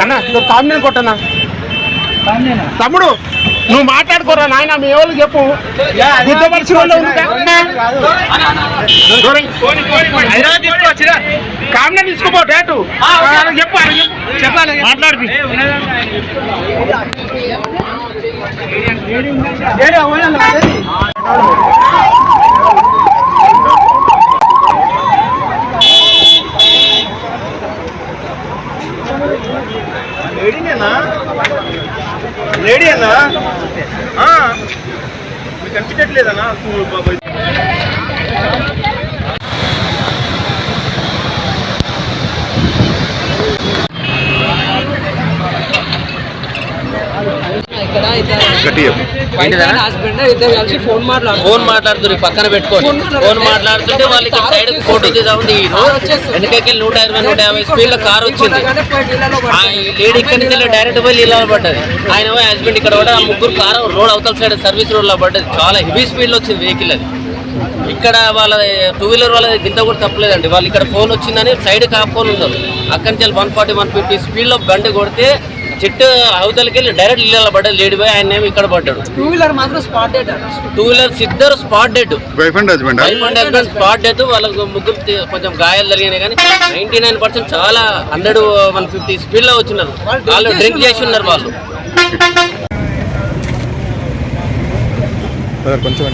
అన్న నువ్వు కామిని కొట్టనా? తమ్ముడు నువ్వు మాట్లాడుకోరా నాయన మీ ఎవరు చెప్పు గుర్తపరిచిన వాళ్ళు. కామిని తీసుకోపో డేటు చెప్పు చెప్పాలి మాట్లాడి లేడీనేనా లేడీ అన్నా? కనిపించట్లేదన్నా మీకు కనిపించట్లేదన్నా బాబాయ్ ఇక్కడ ఇద్దరు హస్బెండ్ ఇద్దరు కలిసి ఫోన్ మాట్లాడుతున్నారు. ఫోన్ మాట్లాడుతున్నారు పక్కన పెట్టుకొని ఫోన్. ఫోన్ మాట్లాడుతుంటే వాళ్ళకి సైడ్ ఫోటో తీసాము వెనకకి నూట ఇరవై నూట యాభై స్పీడ్లో కార్ వచ్చింది. లేడీ ఇక్కడి నుంచి డైరెక్ట్ పోయి నీళ్ళలో పడ్డది. ఆయన హస్బెండ్ ఇక్కడ కూడా ముగ్గురు కారు రోడ్ అవతల సైడ్ సర్వీస్ రోడ్లో పడ్డది. చాలా హెవీ స్పీడ్లో వచ్చింది వెహికల్ అది. ఇక్కడ వాళ్ళ టూ వీలర్ వాళ్ళ గింత కూడా తప్పలేదండి. వాళ్ళు ఇక్కడ ఫోన్ వచ్చిందని సైడ్ కాపుకొని ఉన్నారు అక్కడి నుంచి వన్ ఫార్టీ వన్ ఫిఫ్టీ స్పీడ్లో బండి కొడితే చెట్టు అవతలకి వెళ్ళి డైరెక్ట్ ఇళ్ళలో పడ్డది. లేడీ పోయి ఆయన ఏమో ఇక్కడ పడ్డాడు. టూ వీలర్ మాత్రం స్పాట్ డేట్ టూ వీలర్స్ ఇద్దరు spot dead wife and husband wife and husband spot death వాళ్ళకు ముగ్గురు కొంచెం గాయాలు జరిగినాయి కానీ నైన్టీ నైన్ పర్సెంట్ చాలా హండ్రెడ్ వన్ ఫిఫ్టీ స్పీడ్లో వచ్చినారు. వాళ్ళు డ్రింక్ చేసి ఉన్నారు వాళ్ళు. కొంచెం